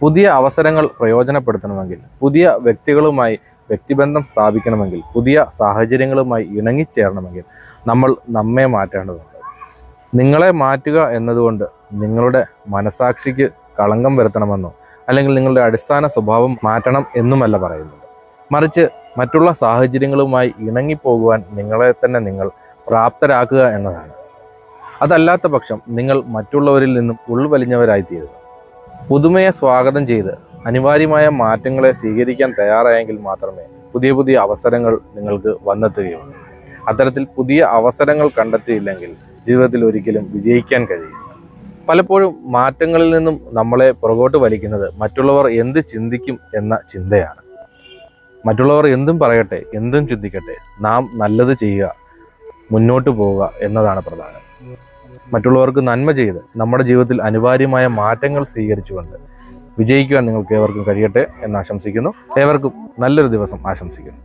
പുതിയ അവസരങ്ങൾ പ്രയോജനപ്പെടുത്തണമെങ്കിൽ പുതിയ വ്യക്തികളുമായി വ്യക്തിബന്ധം സ്ഥാപിക്കണമെങ്കിൽ പുതിയ സാഹചര്യങ്ങളുമായി ഇണങ്ങിച്ചേരണമെങ്കിൽ നമ്മൾ നമ്മെ മാറ്റേണ്ടതുണ്ട്. നിങ്ങളെ മാറ്റുക എന്നതുകൊണ്ട് നിങ്ങളുടെ മനസാക്ഷിക്ക് കളങ്കം വരുത്തണമെന്നോ അല്ലെങ്കിൽ നിങ്ങളുടെ അടിസ്ഥാന സ്വഭാവം മാറ്റണം എന്നുമല്ല പറയുന്നത്. മറിച്ച് മറ്റുള്ള സാഹചര്യങ്ങളുമായി ഇണങ്ങിപ്പോകുവാൻ നിങ്ങളെ തന്നെ നിങ്ങൾ പ്രാപ്തരാക്കുക എന്നതാണ്. അതല്ലാത്ത പക്ഷം നിങ്ങൾ മറ്റുള്ളവരിൽ നിന്നും ഉൾവലിഞ്ഞവരായിത്തീരുന്നു പുതുമയെ സ്വാഗതം ചെയ്ത് അനിവാര്യമായ മാറ്റങ്ങളെ സ്വീകരിക്കാൻ തയ്യാറായെങ്കിൽ മാത്രമേ പുതിയ പുതിയ അവസരങ്ങൾ നിങ്ങൾക്ക് വന്നെത്തുകയുള്ളൂ. അത്തരത്തിൽ പുതിയ അവസരങ്ങൾ കണ്ടെത്തിയില്ലെങ്കിൽ ജീവിതത്തിൽ ഒരിക്കലും വിജയിക്കാൻ കഴിയും പലപ്പോഴും മാറ്റങ്ങളിൽ നിന്നും നമ്മളെ പുറകോട്ട് വലിക്കുന്നത് മറ്റുള്ളവർ എന്ത് ചിന്തിക്കും എന്ന ചിന്തയാണ്. മറ്റുള്ളവർ എന്തും പറയട്ടെ എന്തും ചിന്തിക്കട്ടെ നാം നല്ലത് ചെയ്യുക മുന്നോട്ട് പോവുക എന്നതാണ് പ്രധാനം. മറ്റുള്ളവർക്ക് നന്മ ചെയ്ത് നമ്മുടെ ജീവിതത്തിൽ അനിവാര്യമായ മാറ്റങ്ങൾ സ്വീകരിച്ചുകൊണ്ട് വിജയിക്കുവാൻ നിങ്ങൾക്ക് ഏവർക്കും കഴിയട്ടെ എന്ന് ആശംസിക്കുന്നു. ഏവർക്കും നല്ലൊരു ദിവസം ആശംസിക്കുന്നു.